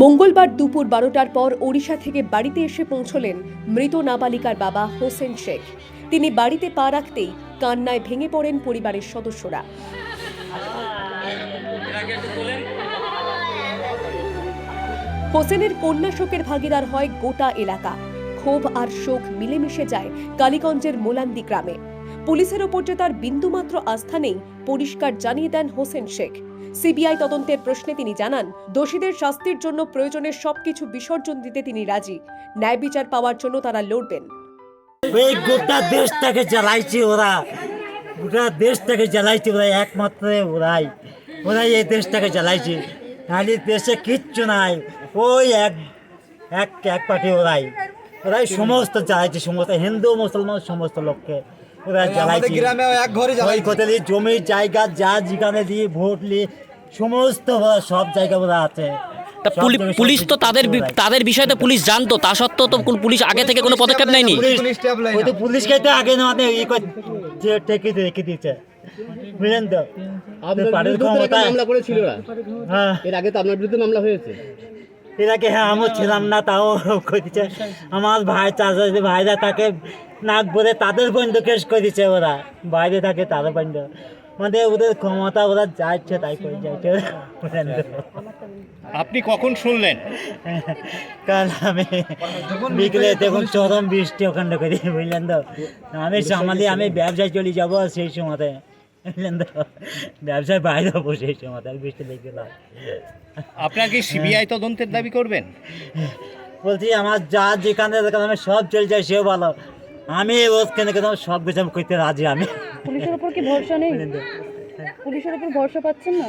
মঙ্গলবার দুপুর বারোটার পর ওড়িশা থেকে বাড়িতে এসে পৌঁছলেন মৃত নাবালিকার বাবা হোসেন শেখ। তিনি বাড়িতে পা রাখতেই কান্নায় ভেঙে পড়েন পরিবারের সদস্যরা। হোসেনের কন্যা শোকের ভাগিদার হয় গোটা এলাকা। ক্ষোভ আর শোক মিলেমিশে যায় কালীগঞ্জের মোলান্দি গ্রামে। পুলিশের ওপর যে তার বিন্দুমাত্র আস্থা নেই, পরিষ্কার জানিয়ে দেন হোসেন শেখ। সিবিআই তদন্তের প্রশ্নে তিনি জানান দোষীদের শাস্তির জন্য প্রয়োজনের সবকিছু বিসর্জন দিতে তিনি রাজি। ন্যায় বিচার পাওয়ার জন্য তারা লড়বেন। এই গোটা দেশটাকে জ্বালাইছে ওরা। গোটা দেশটাকে জ্বালাইছে ওরা একমাত্র ওরাই। ওরাই এই দেশটাকে জ্বালাইছে। নাহলে দেশে কিচ্ছু নাই। ওই এক এক এক পার্টি ওরাই। ওরাই সমস্ত জ্বালাইছে সমস্ত হিন্দু মুসলমান সমস্ত লোককে ওরা জ্বালাইছে। জমি জায়গা যা যেখানে দিয়ে ভোট নিয়ে সমস্ত সব জায়গা ওরা আছে। তা পুলিশ তো তাদের তাদের বিষয়ে তো পুলিশ জানতো তা সত্ত্বেও তো কোন পুলিশ আগে থেকে কোনো পদক্ষেপ নেয়নি। পুলিশকে তো আগে না মানে ই কর- যে টেকে দিয়ে রেখে দিয়েছে। বুঝলেন তো? হ্যাঁ। এর আগে তো আপনার বিরুদ্ধে মামলা হয়েছে। এর আগে হ্যাঁ আমিও ছিলাম না তাও করে আমার ভাই চাচা যে ভাইরা তাকে নাক বলে তাদের বন্ধু কেস করে দিচ্ছে ওরা। বাইরে থাকে তাদের বন্ধু। মানে ওদের ক্ষমতা ওরা যা ইচ্ছে তাই করে যাচ্ছে। আপনি কখন শুনলেন? কাল আমি বিকেলে দেখুন চরম বৃষ্টি ওখানটা করি বুঝলেন তো? আমি সামালি আমি ব্যবসায় চলে যাব সেই সময়তে বুঝলেন তো? ব্যবসায় বাইরে হব সেই সময়তে আর বৃষ্টি দেখতে না। আপনার কি সিবিআই তদন্তের দাবি করবেন? বলছি আমার যা যেখানে আমি সব চলে যাই সেও ভালো। আমি ওখানে কেন সব কিছু আমি করতে রাজি আমি। পুলিশের উপর কি ভরসা নেই? পুলিশের উপর ভরসা পাচ্ছেন না?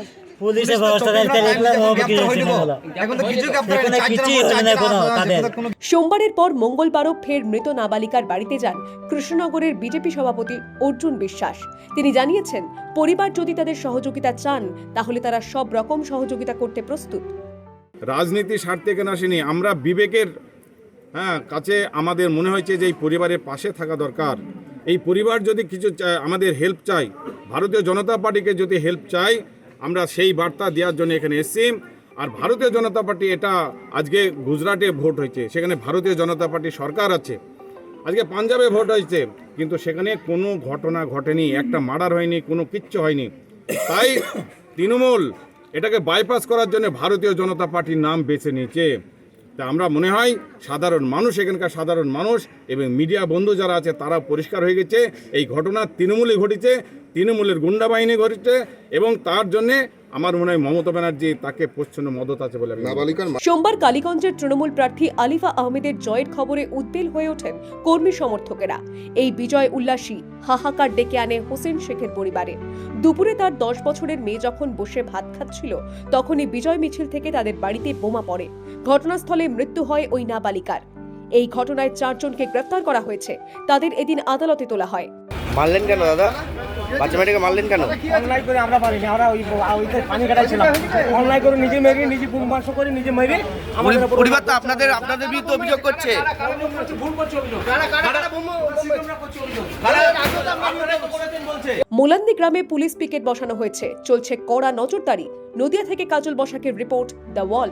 সোমবারের পর মঙ্গলবারও ফের মৃত নাবালিকার বাড়িতে যান কৃষ্ণনগরের বিজেপি সভাপতি অর্জুন বিশ্বাস। তিনি জানিয়েছেন পরিবার যদি তাদের সহযোগিতা চান তাহলে তারা সব রকম সহযোগিতা করতে প্রস্তুত। রাজনীতি স্বার্থে কেন আসেনি? আমরা বিবেকের হ্যাঁ কাছে আমাদের মনে হয়েছে যে এই পরিবারের পাশে থাকা দরকার। এই পরিবার যদি কিছু আমাদের হেল্প চাই ভারতীয় জনতা পার্টিকে যদি হেল্প চাই আমরা সেই বার্তা দেওয়ার জন্য এখানে এসেছি। আর ভারতীয় জনতা পার্টি এটা আজকে গুজরাটে ভোট হয়েছে, সেখানে ভারতীয় জনতা পার্টি সরকার আছে। আজকে পাঞ্জাবে ভোট হয়েছে, কিন্তু সেখানে কোনো ঘটনা ঘটেনি, একটা মার্ডার হয়নি, কোনো কিচ্ছু হয়নি। তাই তৃণমূল এটাকে বাইপাস করার জন্য ভারতীয় জনতা পার্টির নাম বেছে নিয়েছে। তা আমরা মনে হয় সাধারণ মানুষ এখানকার সাধারণ মানুষ এবং মিডিয়া বন্ধু যারা আছে তারা পরিষ্কার হয়ে গেছে। এই ঘটনা তৃণমূলে ঘটেছে তৃণমূলের গুন্ডা বাহিনী ঘটেছে এবং তার জন্যে আমার মনে হয় মমতা ব্যানার্জি তাকে প্রচ্ছন্ন মদত আছে বলে সোমবার কালীগঞ্জের তৃণমূল প্রার্থী আলিফা আহমেদের জয়ের খবরে উদ্বেল হয়ে ওঠেন কর্মী সমর্থকেরা। এই বিজয় উল্লাসী হাহাকার ডেকে আনে হোসেন শেখের পরিবারে। দুপুরে তার দশ বছরের মেয়ে যখন বসে ভাত খাচ্ছিল তখনই বিজয় মিছিল থেকে তাদের বাড়িতে বোমা পড়ে। ঘটনাস্থলে মৃত্যু হয় ওই নাবালিকার। এই ঘটনায় চারজনকে গ্রেপ্তার করা হয়েছে। তাদের এদিন আদালতে তোলা হয়। মারলেন কেন দাদা? বাচ্চা মেয়েটাকে মারলেন কেন? অনলাইন করে আমরা পারিনি আমরা ওই ওইতে পানি কাটাইছিলাম। অনলাইন করে নিজে মেরি নিজে বুম বাস করে নিজে মেরি আমাদের পরিবার তো আপনাদের আপনাদের বিরুদ্ধে অভিযোগ করছে। ভুল করছে অভিযোগ। মোলান্দি গ্রামে পুলিশ পিকেট বসানো হয়েছে। চলছে কড়া নজরদারি। নদিয়া থেকে কাজল বসাকের রিপোর্ট দ্য ওয়াল।